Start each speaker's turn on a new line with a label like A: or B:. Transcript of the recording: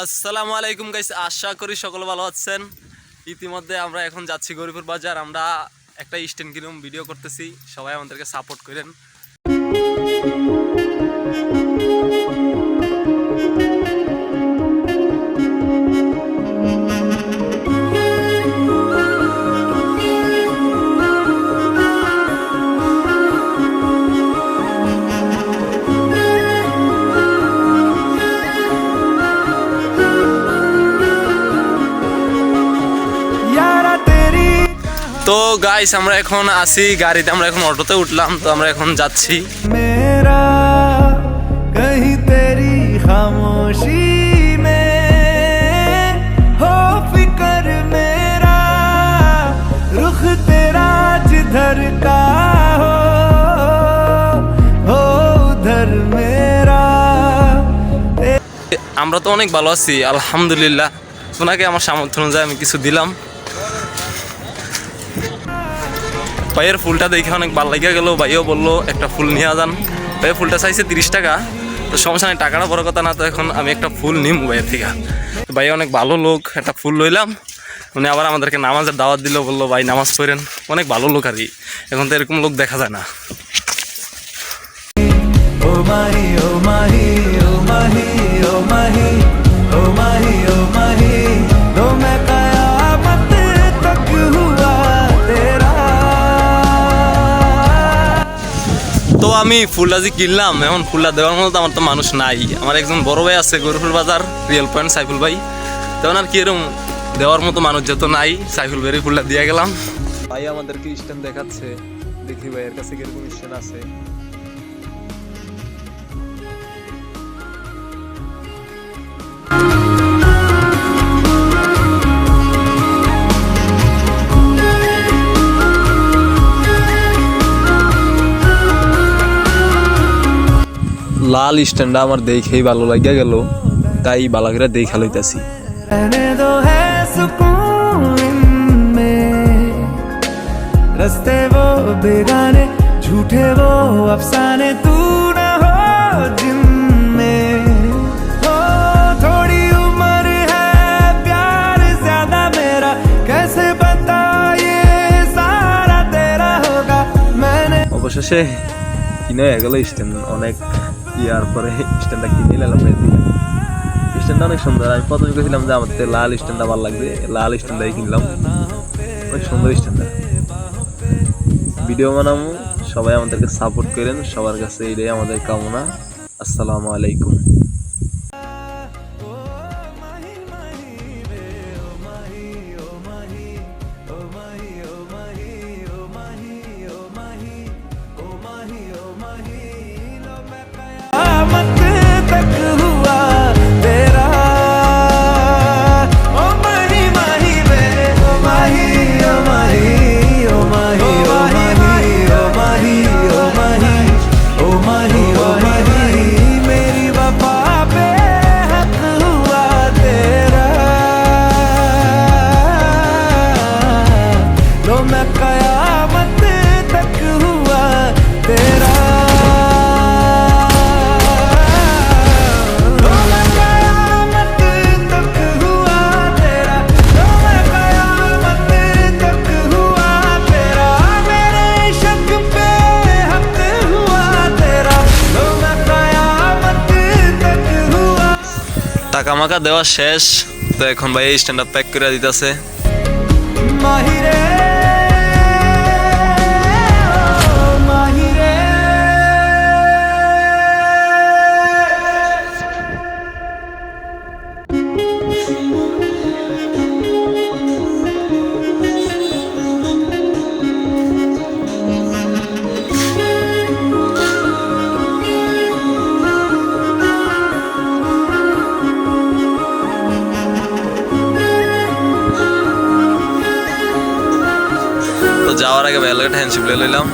A: আসসালামু আলাইকুম গাইস আশা করি সকল ভালো আছেন। ইতিমধ্যে আমরা এখন যাচ্ছি গরিপুর বাজার, আমরা একটা স্ট্যান্ড কিরম ভিডিও করতেছি, সবাই আমাদেরকে সাপোর্ট করেন। তো গাইস আমরা এখন আসি গাড়িতে আমরা এখন অটোতে উঠলাম তো আমরা এখন যাচ্ছি
B: मेरा कहीं तेरी खामोशी में हो फिकर मेरा रुख तेरा जिधर का हो हो उधर मेरा
A: আমরা তো অনেক ভালো আছি আলহামদুলিল্লাহ ওনাকে আমার সামর্থ্য অনুযায়ী আমি কিছু দিলাম ভাইয়ের ফুলটা দেখে অনেক ভালো লাগে গেলো। ভাইও বলল, একটা ফুল নিয়ে যান। ভাইয়ের ফুলটা চাইছে তিরিশ টাকা। তো সমস্যা নেই, টাকাটা বড় কথা না তো এখন আমি একটা ফুল নিম ভাইয়ের থেকে। ভাই, অনেক ভালো লোক, একটা ফুল লইলাম। উনি আবার আমাদেরকে নামাজের দাওয়াত দিল, বলল, ভাই, নামাজ পড়েন। অনেক ভালো লোক আর কি। এখন তো এরকম লোক দেখা যায় না।
B: ও মাহি ও মাহি ও মাহি ও
A: মাহি। আমি ফুলটা যে কিনলাম, এখন ফুলটা দেওয়ার মতো আমার তো মানুষ নাই। আমার একজন বড় ভাই আছে গরুফুল বাজার, রিয়েল পয়েন্ট সাইফুল ভাই। তখন আর কি এরকম দেওয়ার মতো মানুষ যত নাই, সাইফুল ভাই ফুলটা দিয়ে গেলাম। ভাই আমাদেরকে স্ট্যান্ড দেখাচ্ছে। দেখি ভাইয়ের কাছে কীরকম স্ট্যান্ড আছে। লাল স্ট্যান্ডটা আমার দেখেই ভালো লাগিয়া গেল তাই বালাগিরা দেখা লইতাছি
B: रहने दो है सुकून इनमें रस्ते वो बेगाने झूठे वो अफसाने तू न हो जिनमें हो थोड़ी उम्र है प्यार ज्यादा मेरा कैसे बता ये सारा तेरा होगा मैंने
A: অবশেষে কিনে হয়ে গেল স্ট্যান্ড অনেক ইয়ার পরে স্ট্যান্ডটা কিনে নিলাম স্ট্যান্ডটা অনেক সুন্দর। আমি প্রথমে গেছিলাম যে আমার তো লাল স্ট্যান্ডটা ভালো লাগবে। লাল স্ট্যান্ডটাই কিনলাম। অনেক সুন্দর স্ট্যান্ডটা। ভিডিও বানাবো। সবাই আমাদেরকে সাপোর্ট করেন। সবার কাছে এটাই আমাদের কামনা। আসসালামু আলাইকুম। টাকা মাকা দেওয়া শেষ। তো এখন ভাই স্ট্যান্ড আপ প্যাক করে দিতেছে। তার আগে ভালো লাগে হ্যান্ডশিপ লিয়ে নিলাম